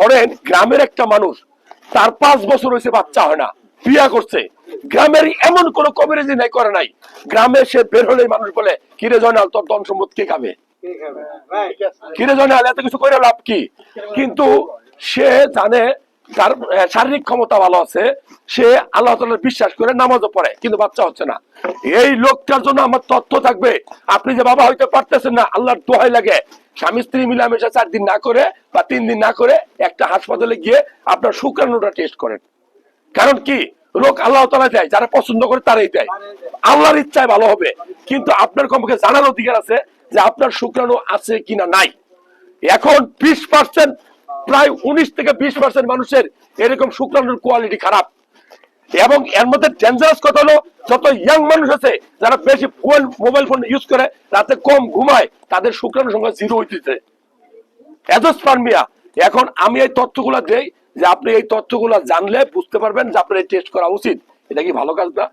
ধরেন গ্রামের একটা মানুষ তার পাঁচ বছর হয়েছে বাচ্চা হয় না বিয়া করছে। গ্রামের এমন কোন কবিরাজি নাই করে নাই। গ্রামে সে বের হলে মানুষ বলে কিরে জয়নাল তোর ধন সম্পদ কে খাবে? কিরে জয়নাল এত কিছু করে লাভ কি? কিন্তু সে জানে তার শারীরিক ক্ষমতা ভালো আছে, সে আল্লাহ তাআলার বিশ্বাস করে নামাজও পড়ে, কিন্তু বাচ্চা হচ্ছে না। এই লোকটার জন্য আমার তথ্য থাকবে। আপনি যে বাবা হইতে পারতেছেন না, আল্লাহর দোহাই লাগে। স্বামী স্ত্রী মিলামেশা চার দিন না করে বা তিন দিন না করে একটা হাসপাতালে গিয়ে আপনার শুক্রাণুটা টেস্ট করেন। কারণ কি? রোগ আল্লাহ তালা দেয়, যারা পছন্দ করে তারাই দেয়। আল্লাহর ইচ্ছায় ভালো হবে। কিন্তু আপনার কমপক্ষে জানার অধিকার আছে যে আপনার শুক্রাণু আছে কিনা নাই। এখন বিশ পার্সেন্ট প্রায় উনিশ থেকে বিশ পার্সেন্ট মানুষের এরকম শুক্রাণুর কোয়ালিটি খারাপ। এবং এর মধ্যে ডেঞ্জারাস কথা হলো, যত ইয়াং মানুষ আছে, যারা বেশি ফোন মোবাইল ফোন ইউজ করে, রাতে কম ঘুমায়, তাদের শুক্রাণু সংখ্যা জিরো হইতেছে। এজোস্পার্মিয়া এখন আমি এই তথ্যগুলো দেই যে আপনি এই তথ্যগুলো জানলে বুঝতে পারবেন যে আপনার এই টেস্ট করা উচিত। এটা কি ভালো কাজ না?